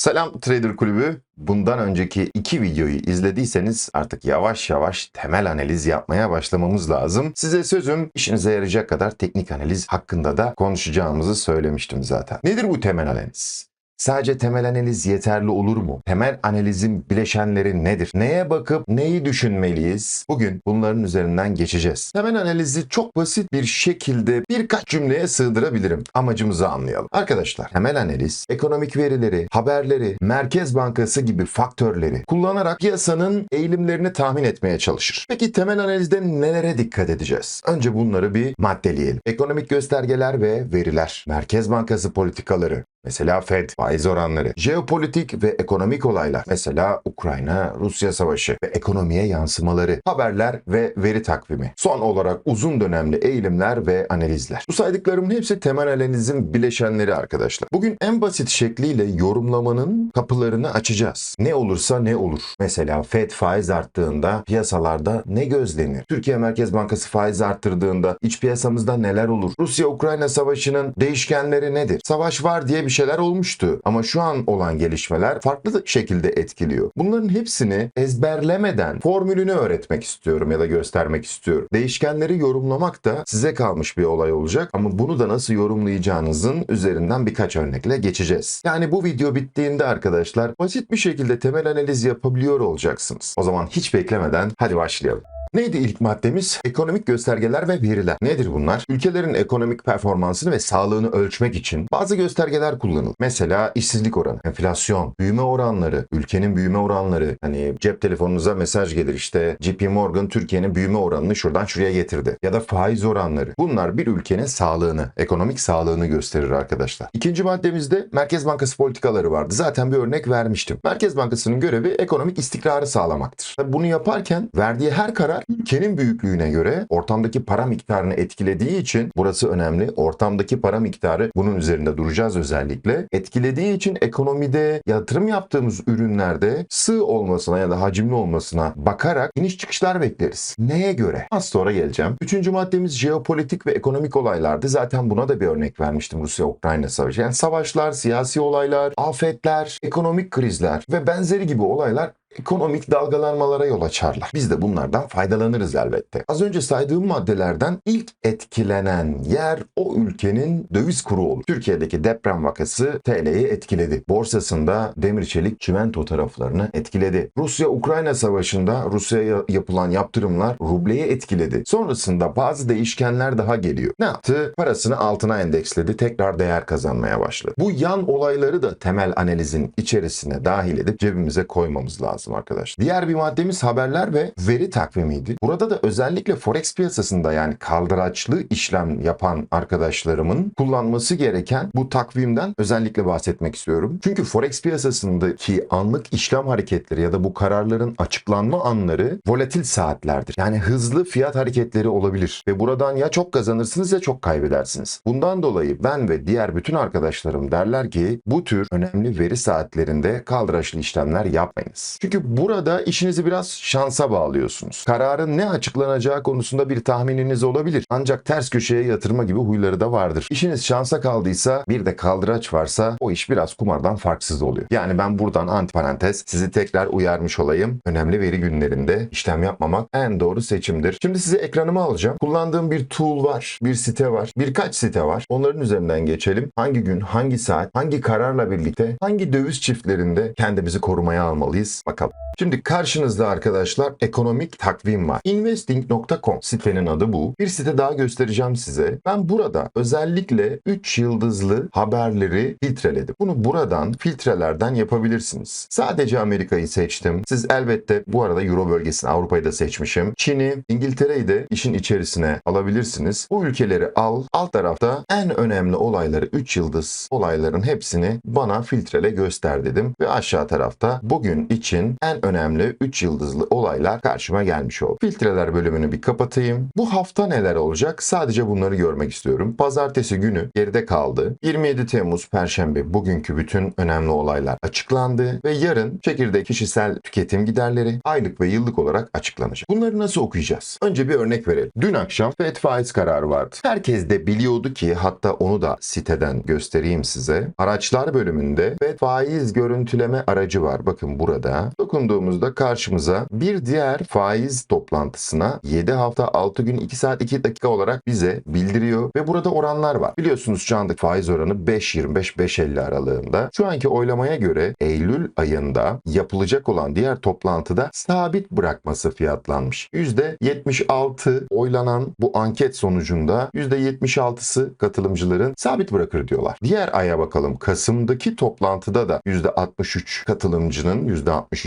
Selam Trader Kulübü. Bundan önceki iki videoyu izlediyseniz artık yavaş yavaş temel analiz yapmaya başlamamız lazım. Size sözüm işinize yarayacak kadar teknik analiz hakkında da konuşacağımızı söylemiştim zaten. Nedir bu temel analiz? Sadece temel analiz yeterli olur mu? Temel analizin bileşenleri nedir? Neye bakıp neyi düşünmeliyiz? Bugün bunların üzerinden geçeceğiz. Temel analizi çok basit bir şekilde birkaç cümleye sığdırabilirim. Amacımızı anlayalım. Arkadaşlar temel analiz ekonomik verileri, haberleri, Merkez Bankası gibi faktörleri kullanarak piyasanın eğilimlerini tahmin etmeye çalışır. Peki temel analizde nelere dikkat edeceğiz? Önce bunları bir maddeleyelim. Ekonomik göstergeler ve veriler, Merkez Bankası politikaları, Mesela Fed, faiz oranları, jeopolitik ve ekonomik olaylar, mesela Ukrayna-Rusya savaşı ve ekonomiye yansımaları, haberler ve veri takvimi. Son olarak uzun dönemli eğilimler ve analizler. Bu saydıklarımın hepsi temel analizin bileşenleri arkadaşlar. Bugün en basit şekliyle yorumlamanın kapılarını açacağız. Ne olursa ne olur. Mesela Fed faiz arttığında piyasalarda ne gözlenir? Türkiye Merkez Bankası faiz arttırdığında iç piyasamızda neler olur? Rusya-Ukrayna savaşının değişkenleri nedir? Savaş var diye bir şeyler olmuştu ama şu an olan gelişmeler farklı şekilde etkiliyor. Bunların hepsini ezberlemeden formülünü öğretmek istiyorum ya da göstermek istiyorum. Değişkenleri yorumlamak da size kalmış bir olay olacak ama bunu da nasıl yorumlayacağınızın üzerinden birkaç örnekle geçeceğiz. Yani bu video bittiğinde arkadaşlar basit bir şekilde temel analiz yapabiliyor olacaksınız. O zaman hiç beklemeden hadi başlayalım. Neydi ilk maddemiz? Ekonomik göstergeler ve veriler. Nedir bunlar? Ülkelerin ekonomik performansını ve sağlığını ölçmek için bazı göstergeler kullanılır. Mesela işsizlik oranı, enflasyon, büyüme oranları, ülkenin büyüme oranları. Hani cep telefonunuza mesaj gelir işte JP Morgan Türkiye'nin büyüme oranını şuradan şuraya getirdi. Ya da faiz oranları. Bunlar bir ülkenin sağlığını, ekonomik sağlığını gösterir arkadaşlar. İkinci maddemizde Merkez Bankası politikaları vardı. Zaten bir örnek vermiştim. Merkez Bankası'nın görevi ekonomik istikrarı sağlamaktır. Tabii Bunu yaparken verdiği her karar ülkenin büyüklüğüne göre ortamdaki para miktarını etkilediği için burası önemli. Ortamdaki para miktarı bunun üzerinde duracağız özellikle. Etkilediği için ekonomide yatırım yaptığımız ürünlerde sığ olmasına ya da hacimli olmasına bakarak iniş çıkışlar bekleriz. Neye göre? Az sonra geleceğim. Üçüncü maddemiz jeopolitik ve ekonomik olaylardı. Zaten buna da bir örnek vermiştim Rusya-Ukrayna savaşı. Yani savaşlar, siyasi olaylar, afetler, ekonomik krizler ve benzeri gibi olaylar ekonomik dalgalanmalara yol açarlar. Biz de bunlardan faydalanırız elbette. Az önce saydığım maddelerden ilk etkilenen yer o ülkenin döviz kuru olur. Türkiye'deki deprem vakası TL'yi etkiledi. Borsasında demir çelik çimento taraflarını etkiledi. Rusya-Ukrayna savaşında Rusya'ya yapılan yaptırımlar rubleyi etkiledi. Sonrasında bazı değişkenler daha geliyor. Ne yaptı? Parasını altına endeksledi. Tekrar değer kazanmaya başladı. Bu yan olayları da temel analizin içerisine dahil edip cebimize koymamız lazım lazım arkadaşlar. Diğer bir maddemiz haberler ve veri takvimiydi. Burada da özellikle forex piyasasında yani kaldıraçlı işlem yapan arkadaşlarımın kullanması gereken bu takvimden özellikle bahsetmek istiyorum. Çünkü forex piyasasındaki anlık işlem hareketleri ya da bu kararların açıklanma anları volatil saatlerdir. Yani hızlı fiyat hareketleri olabilir ve buradan ya çok kazanırsınız ya çok kaybedersiniz. Bundan dolayı ben ve diğer bütün arkadaşlarım derler ki bu tür önemli veri saatlerinde kaldıraçlı işlemler yapmayınız. Çünkü burada işinizi biraz şansa bağlıyorsunuz. Kararın ne açıklanacağı konusunda bir tahmininiz olabilir. Ancak ters köşeye yatırma gibi huyları da vardır. İşiniz şansa kaldıysa bir de kaldıraç varsa o iş biraz kumardan farksız oluyor. Yani ben buradan antiparantez sizi tekrar uyarmış olayım. Önemli veri günlerinde işlem yapmamak en doğru seçimdir. Şimdi size ekranıma alacağım. Kullandığım bir tool var, bir site var, birkaç site var. Onların üzerinden geçelim. Hangi gün, hangi saat, hangi kararla birlikte, hangi döviz çiftlerinde kendimizi korumaya almalıyız? Bakalım. Şimdi karşınızda arkadaşlar ekonomik takvim var. Investing.com sitenin adı bu. Bir site daha göstereceğim size. Ben burada özellikle 3 yıldızlı haberleri filtreledim. Bunu buradan filtrelerden yapabilirsiniz. Sadece Amerika'yı seçtim. Siz elbette bu arada Euro bölgesini Avrupa'yı da seçmişim. Çin'i, İngiltere'yi de işin içerisine alabilirsiniz. Bu ülkeleri al. Alt tarafta en önemli olayları 3 yıldız olayların hepsini bana filtrele göster dedim. Ve aşağı tarafta bugün için en önemli 3 yıldızlı olaylar karşıma gelmiş oldu. Filtreler bölümünü bir kapatayım. Bu hafta neler olacak? Sadece bunları görmek istiyorum. Pazartesi günü geride kaldı. 27 Temmuz Perşembe bugünkü bütün önemli olaylar açıklandı ve yarın çekirdek kişisel tüketim giderleri aylık ve yıllık olarak açıklanacak. Bunları nasıl okuyacağız? Önce bir örnek verelim. Dün akşam FED faiz kararı vardı. Herkes de biliyordu ki hatta onu da siteden göstereyim size. Araçlar bölümünde FED faiz görüntüleme aracı var. Bakın burada. Dokunduğumuzda karşımıza bir diğer faiz toplantısına 7 hafta 6 gün 2 saat 2 dakika olarak bize bildiriyor ve burada oranlar var. Biliyorsunuz şu andaki faiz oranı 5.25-5.50 aralığında. Şu anki oylamaya göre Eylül ayında yapılacak olan diğer toplantıda sabit bırakması fiyatlanmış. %76 oylanan bu anket sonucunda %76'sı katılımcıların sabit bırakır diyorlar. Diğer aya bakalım. Kasım'daki toplantıda da %63 katılımcının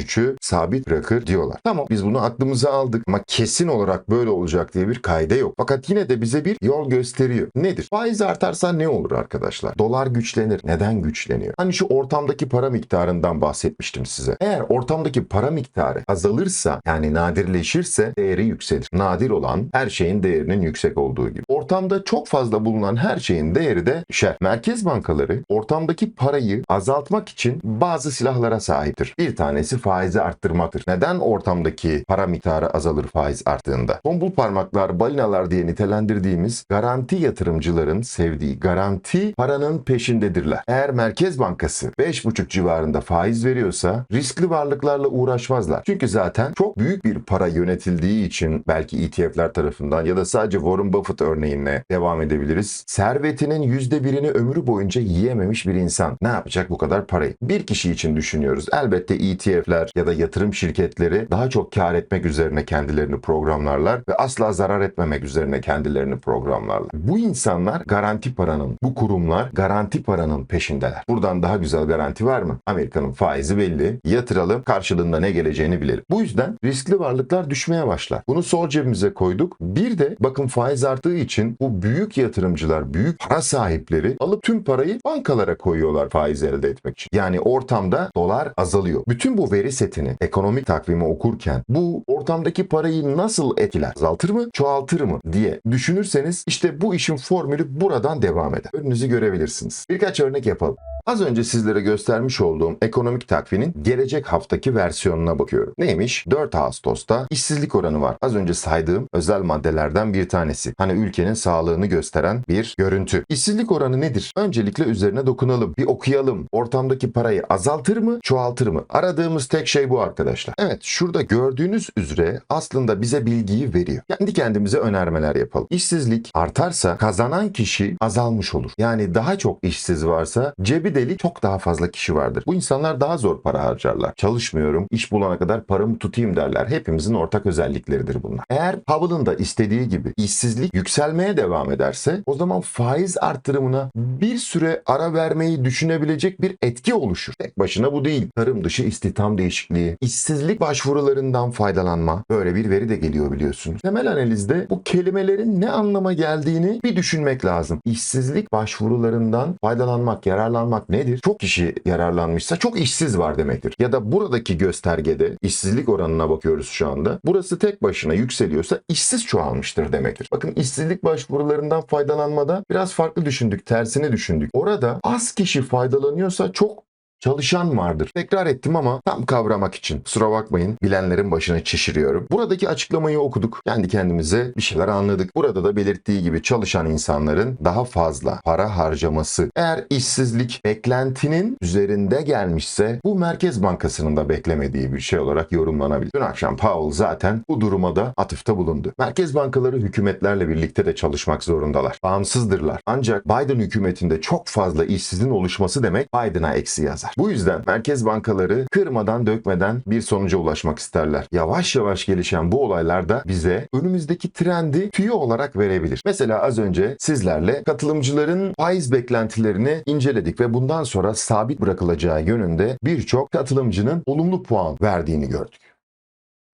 %63'ü sabit bırakır diyorlar. Tamam biz bunu aklımıza aldık ama kesin olarak böyle olacak diye bir kaide yok. Fakat yine de bize bir yol gösteriyor. Nedir? Faiz artarsa ne olur arkadaşlar? Dolar güçlenir. Neden güçleniyor? Hani şu ortamdaki para miktarından bahsetmiştim size. Eğer ortamdaki para miktarı azalırsa yani nadirleşirse değeri yükselir. Nadir olan her şeyin değerinin yüksek olduğu gibi. Ortamda çok fazla bulunan her şeyin değeri de düşer. Merkez bankaları ortamdaki parayı azaltmak için bazı silahlara sahiptir. Bir tanesi faizi arttırmaktır. Neden ortamdaki para miktarı azalır faiz arttığında? Tombul parmaklar, balinalar diye nitelendirdiğimiz garanti yatırımcıların sevdiği garanti paranın peşindedirler. Eğer Merkez Bankası 5,5 civarında faiz veriyorsa riskli varlıklarla uğraşmazlar. Çünkü zaten çok büyük bir para yönetildiği için belki ETF'ler tarafından ya da sadece Warren Buffett örneğine devam edebiliriz. Servetinin %1'ini ömrü boyunca yiyememiş bir insan ne yapacak bu kadar parayı? Bir kişi için düşünüyoruz. Elbette ETF'ler ya da yatırım şirketleri daha çok kar etmek üzerine kendilerini programlarlar ve asla zarar etmemek üzerine kendilerini programlarlar. Bu insanlar garanti paranın, bu kurumlar garanti paranın peşindeler. Buradan daha güzel garanti var mı? Amerika'nın faizi belli. Yatıralım, karşılığında ne geleceğini bilelim. Bu yüzden riskli varlıklar düşmeye başlar. Bunu sol cebimize koyduk. Bir de bakın faiz arttığı için bu büyük yatırımcılar, büyük para sahipleri alıp tüm parayı bankalara koyuyorlar faiz elde etmek için. Yani ortamda dolar azalıyor. Bütün bu veri setini, ekonomik takvimi okurken bu ortamdaki parayı nasıl etkiler? Azaltır mı, çoğaltır mı diye düşünürseniz işte bu işin formülü buradan devam eder. Önünüzü görebilirsiniz. Birkaç örnek yapalım. Az önce sizlere göstermiş olduğum ekonomik takvinin gelecek haftaki versiyonuna bakıyorum. Neymiş? 4 Ağustos'ta işsizlik oranı var. Az önce saydığım özel maddelerden bir tanesi. Hani ülkenin sağlığını gösteren bir görüntü. İşsizlik oranı nedir? Öncelikle üzerine dokunalım. Bir okuyalım. Ortamdaki parayı azaltır mı, çoğaltır mı? Aradığımız tek şey bu arkadaşlar. Evet, şurada gördüğünüz üzere aslında bize bilgiyi veriyor. Kendi kendimize önermeler yapalım. İşsizlik artarsa kazanan kişi azalmış olur. Yani daha çok işsiz varsa cebi deli çok daha fazla kişi vardır. Bu insanlar daha zor para harcarlar. Çalışmıyorum, iş bulana kadar paramı tutayım derler. Hepimizin ortak özellikleridir bunlar. Eğer Powell'ın da istediği gibi işsizlik yükselmeye devam ederse o zaman faiz artırımına bir süre ara vermeyi düşünebilecek bir etki oluşur. Tek başına bu değil. Tarım dışı istihdam değişikliği, işsizlik başvurularından faydalanma böyle bir veri de geliyor biliyorsunuz. Temel analizde bu kelimelerin ne anlama geldiğini bir düşünmek lazım. İşsizlik başvurularından faydalanmak, yararlanmak nedir? Çok kişi yararlanmışsa çok işsiz var demektir. Ya da buradaki göstergede işsizlik oranına bakıyoruz şu anda. Burası tek başına yükseliyorsa işsiz çoğalmıştır demektir. Bakın işsizlik başvurularından faydalanmada biraz farklı düşündük, tersini düşündük. Orada az kişi faydalanıyorsa çok çalışan vardır. Tekrar ettim ama tam kavramak için. Kusura bakmayın bilenlerin başına şişiriyorum. Buradaki açıklamayı okuduk. Kendi kendimize bir şeyler anladık. Burada da belirttiği gibi çalışan insanların daha fazla para harcaması. Eğer işsizlik beklentinin üzerinde gelmişse bu Merkez Bankası'nın da beklemediği bir şey olarak yorumlanabilir. Dün akşam Powell zaten bu duruma da atıfta bulundu. Merkez bankaları hükümetlerle birlikte de çalışmak zorundalar. Bağımsızdırlar. Ancak Biden hükümetinde çok fazla işsizin oluşması demek Biden'a eksi yazar. Bu yüzden merkez bankaları kırmadan dökmeden bir sonuca ulaşmak isterler. Yavaş yavaş gelişen bu olaylar da bize önümüzdeki trendi tüyo olarak verebilir. Mesela az önce sizlerle katılımcıların faiz beklentilerini inceledik ve bundan sonra sabit bırakılacağı yönünde birçok katılımcının olumlu puan verdiğini gördük.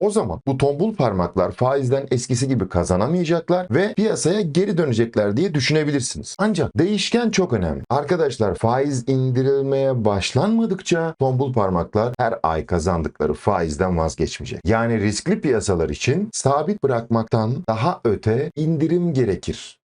O zaman bu tombul parmaklar faizden eskisi gibi kazanamayacaklar ve piyasaya geri dönecekler diye düşünebilirsiniz. Ancak değişken çok önemli. Arkadaşlar faiz indirilmeye başlanmadıkça tombul parmaklar her ay kazandıkları faizden vazgeçmeyecek. Yani riskli piyasalar için sabit bırakmaktan daha öte indirim gerekir.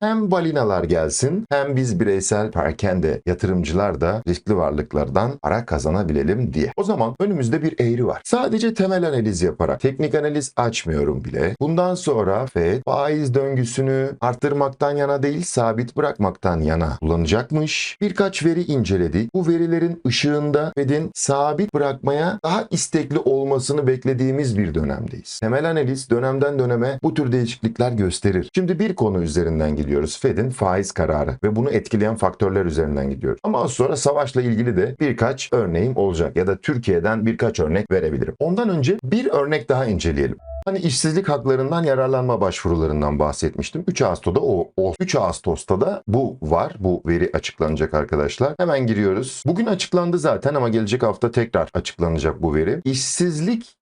Hem balinalar gelsin hem biz bireysel perakende yatırımcılar da riskli varlıklardan para kazanabilelim diye. O zaman önümüzde bir eğri var. Sadece temel analiz yaparak teknik analiz açmıyorum bile. Bundan sonra Fed faiz döngüsünü arttırmaktan yana değil sabit bırakmaktan yana kullanacakmış. Birkaç veri inceledik. Bu verilerin ışığında Fed'in sabit bırakmaya daha istekli olmasını beklediğimiz bir dönemdeyiz. Temel analiz dönemden döneme bu tür değişiklikler gösterir. Şimdi bir konu üzerinden gidiyoruz. Fed'in faiz kararı ve bunu etkileyen faktörler üzerinden gidiyoruz. Ama az sonra savaşla ilgili de birkaç örneğim olacak ya da Türkiye'den birkaç örnek verebilirim. Ondan önce bir örnek daha inceleyelim. Hani işsizlik haklarından yararlanma başvurularından bahsetmiştim. 3 Ağustos'ta o, o 3 Ağustos'ta da bu var. Bu veri açıklanacak arkadaşlar. Hemen giriyoruz. Bugün açıklandı zaten ama gelecek hafta tekrar açıklanacak bu veri. İşsizlik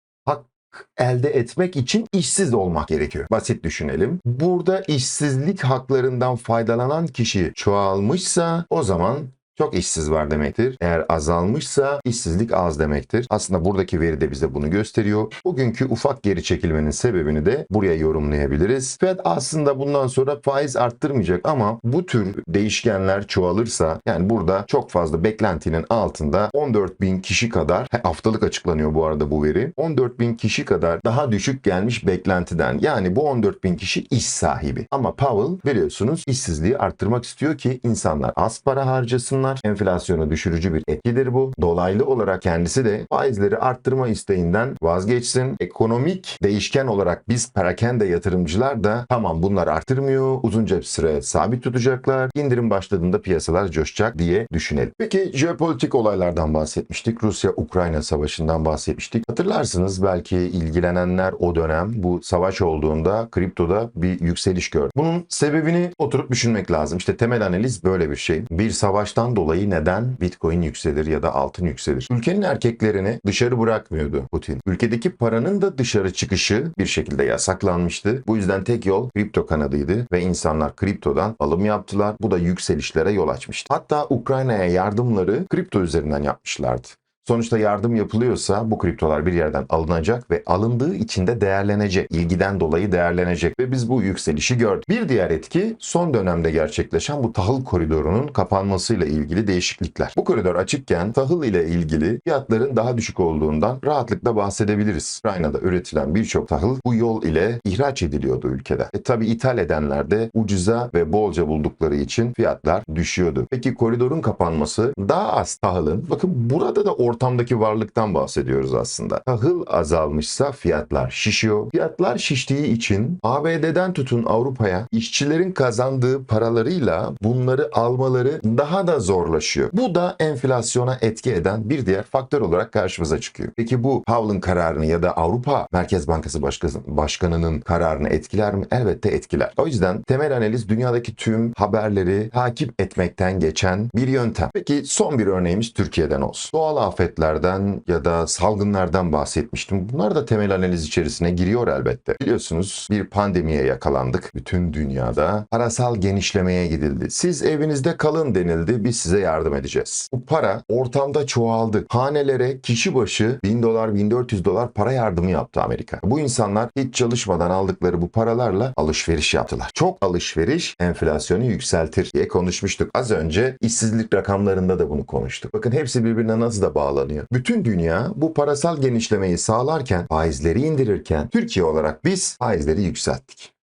elde etmek için işsiz olmak gerekiyor. Basit düşünelim. Burada işsizlik haklarından faydalanan kişi çoğalmışsa o zaman çok işsiz var demektir. Eğer azalmışsa işsizlik az demektir. Aslında buradaki veri de bize bunu gösteriyor. Bugünkü ufak geri çekilmenin sebebini de buraya yorumlayabiliriz. Fed aslında bundan sonra faiz arttırmayacak ama bu tür değişkenler çoğalırsa yani burada çok fazla beklentinin altında 14 bin kişi kadar haftalık açıklanıyor bu arada bu veri. 14 bin kişi kadar daha düşük gelmiş beklentiden. Yani bu 14 bin kişi iş sahibi. Ama Powell biliyorsunuz işsizliği arttırmak istiyor ki insanlar az para harcasınlar insanlar. Enflasyonu düşürücü bir etkidir bu. Dolaylı olarak kendisi de faizleri arttırma isteğinden vazgeçsin. Ekonomik değişken olarak biz perakende yatırımcılar da tamam bunlar arttırmıyor. Uzunca bir süre sabit tutacaklar. İndirim başladığında piyasalar coşacak diye düşünelim. Peki jeopolitik olaylardan bahsetmiştik. Rusya-Ukrayna savaşından bahsetmiştik. Hatırlarsınız belki ilgilenenler o dönem bu savaş olduğunda kriptoda bir yükseliş gördü. Bunun sebebini oturup düşünmek lazım. İşte temel analiz böyle bir şey. Bir savaştan dolayı neden Bitcoin yükselir ya da altın yükselir? Ülkenin erkeklerini dışarı bırakmıyordu Putin. Ülkedeki paranın da dışarı çıkışı bir şekilde yasaklanmıştı. Bu yüzden tek yol kripto kanadıydı ve insanlar kriptodan alım yaptılar. Bu da yükselişlere yol açmıştı. Hatta Ukrayna'ya yardımları kripto üzerinden yapmışlardı. Sonuçta yardım yapılıyorsa bu kriptolar bir yerden alınacak ve alındığı için de değerlenecek. İlgiden dolayı değerlenecek ve biz bu yükselişi gördük. Bir diğer etki son dönemde gerçekleşen bu tahıl koridorunun kapanmasıyla ilgili değişiklikler. Bu koridor açıkken tahıl ile ilgili fiyatların daha düşük olduğundan rahatlıkla bahsedebiliriz. Ukrayna'da üretilen birçok tahıl bu yol ile ihraç ediliyordu ülkede. E tabi ithal edenler de ucuza ve bolca buldukları için fiyatlar düşüyordu. Peki koridorun kapanması daha az tahılın bakın burada da orta ortamdaki varlıktan bahsediyoruz aslında. Tahıl azalmışsa fiyatlar şişiyor. Fiyatlar şiştiği için ABD'den tutun Avrupa'ya işçilerin kazandığı paralarıyla bunları almaları daha da zorlaşıyor. Bu da enflasyona etki eden bir diğer faktör olarak karşımıza çıkıyor. Peki bu Powell'ın kararını ya da Avrupa Merkez Bankası Başkanı'nın kararını etkiler mi? Elbette etkiler. O yüzden temel analiz dünyadaki tüm haberleri takip etmekten geçen bir yöntem. Peki son bir örneğimiz Türkiye'den olsun. Doğal afet afetlerden ya da salgınlardan bahsetmiştim. Bunlar da temel analiz içerisine giriyor elbette. Biliyorsunuz bir pandemiye yakalandık. Bütün dünyada parasal genişlemeye gidildi. Siz evinizde kalın denildi. Biz size yardım edeceğiz. Bu para ortamda çoğaldı. Hanelere kişi başı 1000 dolar 1400 dolar para yardımı yaptı Amerika. Bu insanlar hiç çalışmadan aldıkları bu paralarla alışveriş yaptılar. Çok alışveriş enflasyonu yükseltir diye konuşmuştuk. Az önce işsizlik rakamlarında da bunu konuştuk. Bakın hepsi birbirine nasıl da bağlı sağlanıyor. Bütün dünya bu parasal genişlemeyi sağlarken, faizleri indirirken Türkiye olarak biz faizleri yükselttik.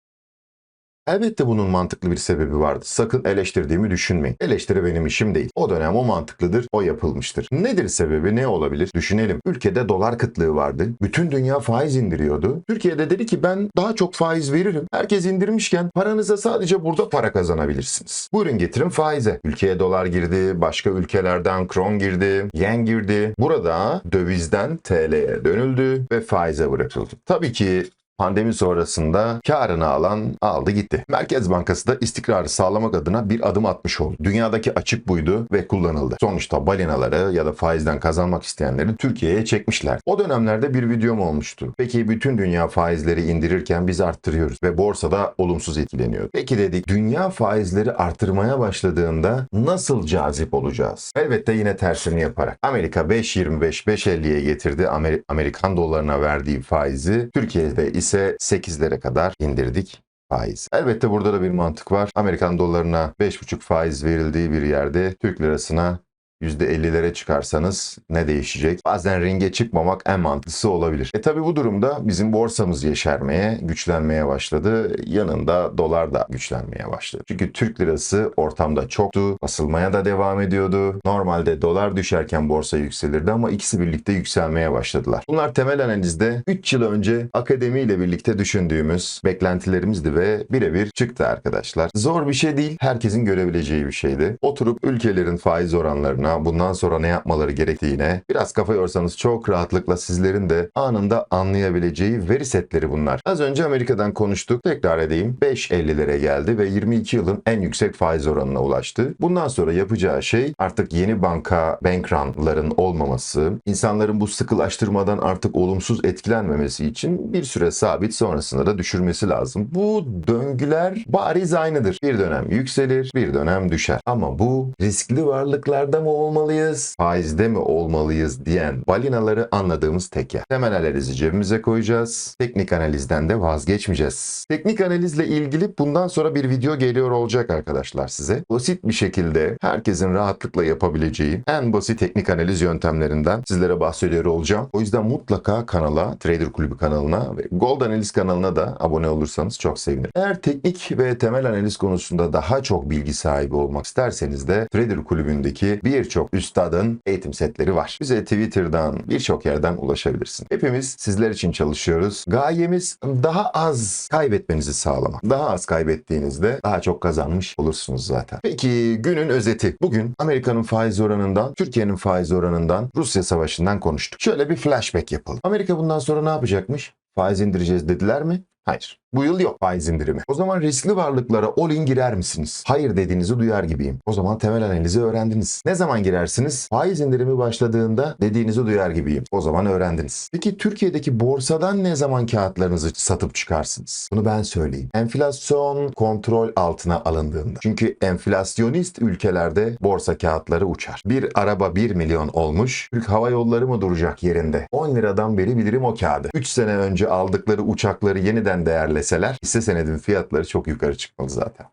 Elbette bunun mantıklı bir sebebi vardı. Sakın eleştirdiğimi düşünmeyin. Eleştiri benim işim değil. O dönem o mantıklıdır, o yapılmıştır. Nedir sebebi, ne olabilir? Düşünelim. Ülkede dolar kıtlığı vardı. Bütün dünya faiz indiriyordu. Türkiye'de dedi ki ben daha çok faiz veririm. Herkes indirmişken paranıza sadece burada para kazanabilirsiniz. Buyurun getirin faize. Ülkeye dolar girdi, başka ülkelerden kron girdi, yen girdi. Burada dövizden TL'ye dönüldü ve faize bırakıldı. Tabii ki Pandemi sonrasında karını alan aldı gitti. Merkez Bankası da istikrarı sağlamak adına bir adım atmış oldu. Dünyadaki açık buydu ve kullanıldı. Sonuçta balinaları ya da faizden kazanmak isteyenleri Türkiye'ye çekmişler. O dönemlerde bir videom olmuştu. Peki bütün dünya faizleri indirirken biz arttırıyoruz ve borsada olumsuz etkileniyor. Peki dedik dünya faizleri artırmaya başladığında nasıl cazip olacağız? Elbette yine tersini yaparak. Amerika 5.25 5.50'ye getirdi Amer- Amerikan dolarına verdiği faizi. Türkiye'de ise 8'lere kadar indirdik faiz. Elbette burada da bir mantık var. Amerikan dolarına 5,5 faiz verildiği bir yerde Türk lirasına %50'lere çıkarsanız ne değişecek? Bazen ringe çıkmamak en mantıklısı olabilir. E tabi bu durumda bizim borsamız yeşermeye, güçlenmeye başladı. Yanında dolar da güçlenmeye başladı. Çünkü Türk lirası ortamda çoktu. Basılmaya da devam ediyordu. Normalde dolar düşerken borsa yükselirdi ama ikisi birlikte yükselmeye başladılar. Bunlar temel analizde 3 yıl önce akademiyle birlikte düşündüğümüz beklentilerimizdi ve birebir çıktı arkadaşlar. Zor bir şey değil. Herkesin görebileceği bir şeydi. Oturup ülkelerin faiz oranlarına, bundan sonra ne yapmaları gerektiğine biraz kafa yorsanız çok rahatlıkla sizlerin de anında anlayabileceği veri setleri bunlar. Az önce Amerika'dan konuştuk. Tekrar edeyim. 5.50'lere geldi ve 22 yılın en yüksek faiz oranına ulaştı. Bundan sonra yapacağı şey artık yeni banka bank run'ların olmaması, insanların bu sıkılaştırmadan artık olumsuz etkilenmemesi için bir süre sabit sonrasında da düşürmesi lazım. Bu döngüler bariz aynıdır. Bir dönem yükselir, bir dönem düşer. Ama bu riskli varlıklarda mı olmalıyız, faizde mi olmalıyız diyen balinaları anladığımız tek yer. Temel analizi cebimize koyacağız. Teknik analizden de vazgeçmeyeceğiz. Teknik analizle ilgili bundan sonra bir video geliyor olacak arkadaşlar size. Basit bir şekilde herkesin rahatlıkla yapabileceği en basit teknik analiz yöntemlerinden sizlere bahsediyor olacağım. O yüzden mutlaka kanala, Trader Kulübü kanalına ve Gold Analiz kanalına da abone olursanız çok sevinirim. Eğer teknik ve temel analiz konusunda daha çok bilgi sahibi olmak isterseniz de Trader Kulübü'ndeki birçok üstadın eğitim setleri var. Bize Twitter'dan birçok yerden ulaşabilirsin. Hepimiz sizler için çalışıyoruz. Gayemiz daha az kaybetmenizi sağlamak. Daha az kaybettiğinizde daha çok kazanmış olursunuz zaten. Peki günün özeti. Bugün Amerika'nın faiz oranından, Türkiye'nin faiz oranından, Rusya savaşından konuştuk. Şöyle bir flashback yapalım. Amerika bundan sonra ne yapacakmış? Faiz indireceğiz dediler mi? Hayır. Bu yıl yok faiz indirimi. O zaman riskli varlıklara all-in girer misiniz? Hayır dediğinizi duyar gibiyim. O zaman temel analizi öğrendiniz. Ne zaman girersiniz? Faiz indirimi başladığında dediğinizi duyar gibiyim. O zaman öğrendiniz. Peki Türkiye'deki borsadan ne zaman kağıtlarınızı satıp çıkarsınız? Bunu ben söyleyeyim. Enflasyon kontrol altına alındığında. Çünkü enflasyonist ülkelerde borsa kağıtları uçar. Bir araba 1 milyon olmuş. Türk Hava Yolları mı duracak yerinde? 10 liradan beri bilirim o kağıdı. 3 sene önce aldıkları uçakları yeniden değerleseler hisse senedin fiyatları çok yukarı çıkmalı zaten.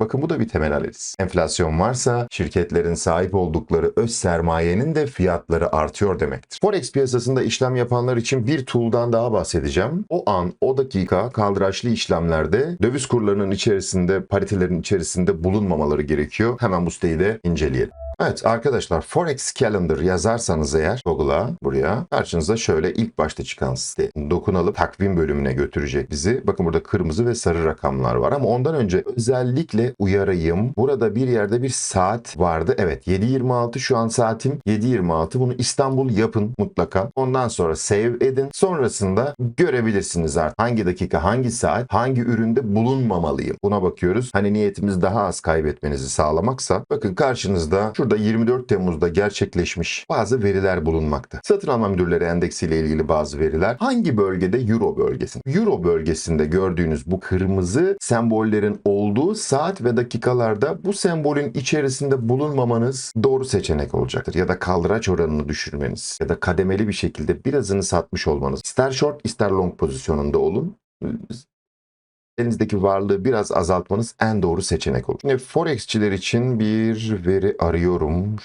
Bakın bu da bir temel analiz. Enflasyon varsa şirketlerin sahip oldukları öz sermayenin de fiyatları artıyor demektir. Forex piyasasında işlem yapanlar için bir tool'dan daha bahsedeceğim. O an, o dakika kaldıraçlı işlemlerde döviz kurlarının içerisinde, paritelerin içerisinde bulunmamaları gerekiyor. Hemen bu siteyi de inceleyelim. Evet arkadaşlar Forex Calendar yazarsanız eğer Google'a buraya karşınıza şöyle ilk başta çıkan site dokunalım takvim bölümüne götürecek bizi. Bakın burada kırmızı ve sarı rakamlar var ama ondan önce özellikle uyarayım. Burada bir yerde bir saat vardı. Evet 7.26 şu an saatim 7.26 bunu İstanbul yapın mutlaka. Ondan sonra save edin. Sonrasında görebilirsiniz artık hangi dakika hangi saat hangi üründe bulunmamalıyım. Buna bakıyoruz. Hani niyetimiz daha az kaybetmenizi sağlamaksa bakın karşınızda şurada 24 Temmuz'da gerçekleşmiş bazı veriler bulunmakta. Satın alma müdürleri endeksiyle ilgili bazı veriler. Hangi bölgede? Euro bölgesinde. Euro bölgesinde gördüğünüz bu kırmızı sembollerin olduğu saat ve dakikalarda bu sembolün içerisinde bulunmamanız doğru seçenek olacaktır. Ya da kaldıraç oranını düşürmeniz ya da kademeli bir şekilde birazını satmış olmanız. İster short ister long pozisyonunda olun elinizdeki varlığı biraz azaltmanız en doğru seçenek olur. Şimdi Forexçiler için bir veri arıyorum.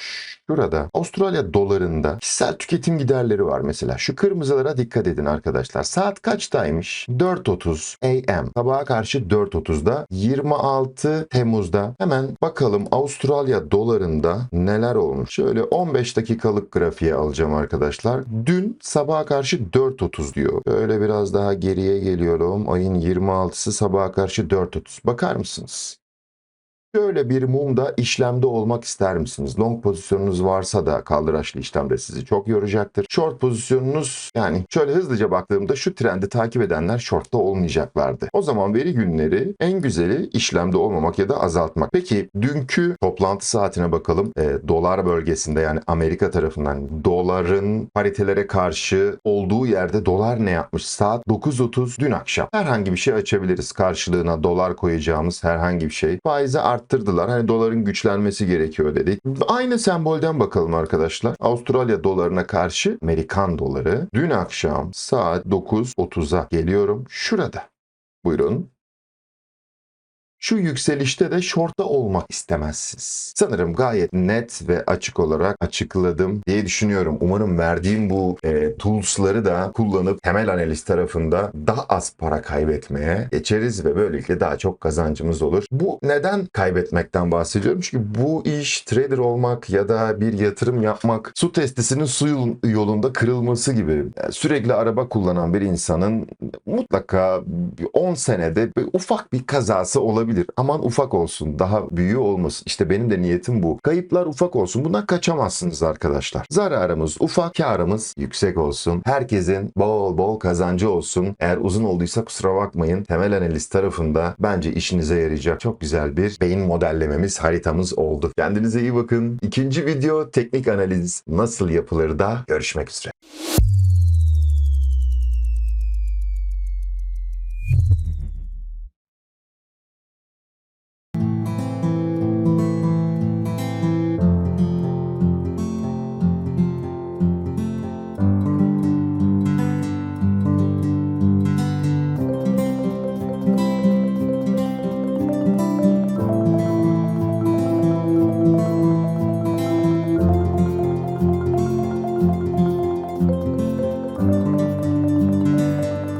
Şurada Avustralya dolarında kişisel tüketim giderleri var mesela. Şu kırmızılara dikkat edin arkadaşlar. Saat kaçtaymış? 4.30 AM. Sabaha karşı 4.30'da 26 Temmuz'da hemen bakalım Avustralya dolarında neler olmuş. Şöyle 15 dakikalık grafiğe alacağım arkadaşlar. Dün sabaha karşı 4.30 diyor. Böyle biraz daha geriye geliyorum. Ayın 26'sı sabaha karşı 4.30. Bakar mısınız? Şöyle bir mumda işlemde olmak ister misiniz? Long pozisyonunuz varsa da kaldıraçlı işlemde sizi çok yoracaktır. Short pozisyonunuz yani şöyle hızlıca baktığımda şu trendi takip edenler shortta olmayacaklardı. O zaman veri günleri en güzeli işlemde olmamak ya da azaltmak. Peki dünkü toplantı saatine bakalım. E, dolar bölgesinde yani Amerika tarafından doların paritelere karşı olduğu yerde dolar ne yapmış? Saat 9.30 dün akşam. Herhangi bir şey açabiliriz. Karşılığına dolar koyacağımız herhangi bir şey. Faizi arttırdılar. Hani doların güçlenmesi gerekiyor dedik. Aynı sembolden bakalım arkadaşlar. Avustralya dolarına karşı Amerikan doları dün akşam saat 9.30'a geliyorum. Şurada. Buyurun. Şu yükselişte de shortta olmak istemezsiniz. Sanırım gayet net ve açık olarak açıkladım diye düşünüyorum. Umarım verdiğim bu e, tools'ları da kullanıp temel analiz tarafında daha az para kaybetmeye geçeriz ve böylelikle daha çok kazancımız olur. Bu neden kaybetmekten bahsediyorum? Çünkü bu iş trader olmak ya da bir yatırım yapmak su testisinin su yol- yolunda kırılması gibi. Yani sürekli araba kullanan bir insanın mutlaka 10 senede bir ufak bir kazası olabilir. Aman ufak olsun, daha büyüğü olmasın. İşte benim de niyetim bu. Kayıplar ufak olsun. Bundan kaçamazsınız arkadaşlar. Zararımız ufak, karımız yüksek olsun. Herkesin bol bol kazancı olsun. Eğer uzun olduysa kusura bakmayın. Temel analiz tarafında bence işinize yarayacak çok güzel bir beyin modellememiz, haritamız oldu. Kendinize iyi bakın. İkinci video teknik analiz nasıl yapılır da görüşmek üzere.